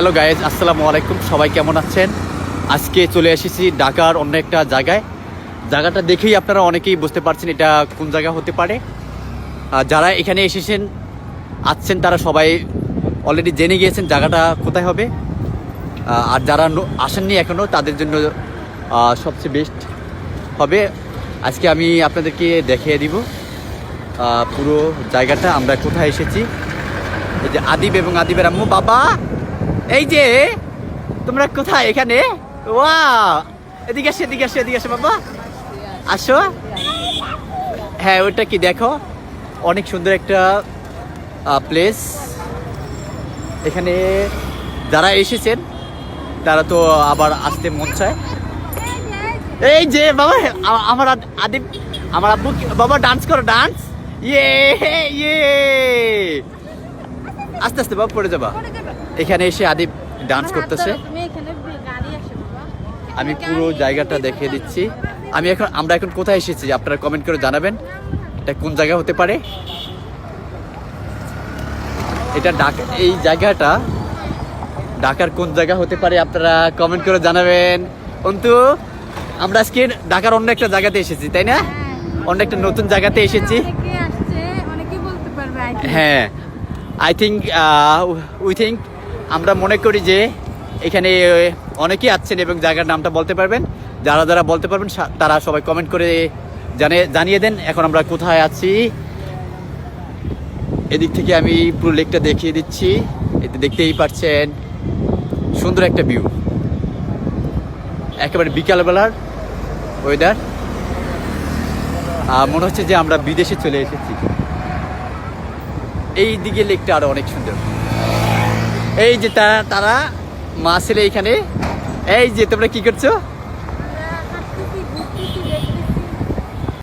Hello guys আসসালামু আলাইকুম। সবাই কেমন আছেন? আজকে চলে এসেছি ঢাকার অন্য একটা জায়গায়। জায়গাটা দেখেই আপনারা অনেকেই বুঝতে পারছেন এটা কোন জায়গা হতে পারে। যারা এখানে এসেছেন আসছেন তারা সবাই অলরেডি জেনে গিয়েছেন জায়গাটা কোথায় হবে। আর যারা আসেননি এখনও তাদের জন্য সবচেয়ে বেস্ট হবে। আজকে আমি আপনাদেরকে দেখিয়ে দিব পুরো জায়গাটা, আমরা কোথায় এসেছি। এই যে আদিব এবং আদিবের আম্মু, বাবা! এই যে, তোমরা কোথায় এখানে? ওয়া এদিকে আসো এদিকে আসো এদিকে আসো, বাবা। আসো। হ্যাঁ ওটা কি দেখো? অনেক সুন্দর একটা প্লেস এখানে যারা এসেছেন, তারা তো আবার আসতে মন চায়। এই যে, বাবা আমার আদ- আদিব আমার আব্বু বাবা ডান্স করো ডান্স ইয়ে ইয়ে আস্তে আস্তে, বাবা, পড়ে যাবা। এখানে এসে আদিব ডান্স করতেছে। আমি পুরো জায়গাটা দেখিয়ে দিচ্ছি। আমি এখন আমরা এখন কোথায় এসেছি? আপনারা কমেন্ট করে জানাবেন। এটা কোন জায়গা হতে পারে? এটা ঢাকা এই জায়গাটা ঢাকার কোন জায়গা হতে পারে আপনারা কমেন্ট করে জানাবেন। অন্তু আমরা আজকে ঢাকার অন্য একটা জায়গাতে এসেছি তাই না? অন্য একটা নতুন জায়গাতে এসেছি। হ্যাঁ। আই থিঙ্ক উই থিঙ্ক আমরা মনে করি যে এখানে অনেকেই আছেন এবং জায়গার নামটা বলতে পারবেন। যারা যারা বলতে পারবেন তারা সবাই কমেন্ট করে জানে, জানিয়ে দেন। এখন আমরা কোথায় আছি? এদিক থেকে আমি পুরো লেকটা দেখিয়ে দিচ্ছি। এতে দেখতেই পাচ্ছেন, সুন্দর একটা ভিউ একেবারে বিকালবেলার ওয়েদার আর মনে হচ্ছে যে আমরা বিদেশে চলে এসেছি। এই দিকে লেকটা আরও অনেক সুন্দর। এই যে তারা তারা এইখানে। এই যে তোমরা কি করছ?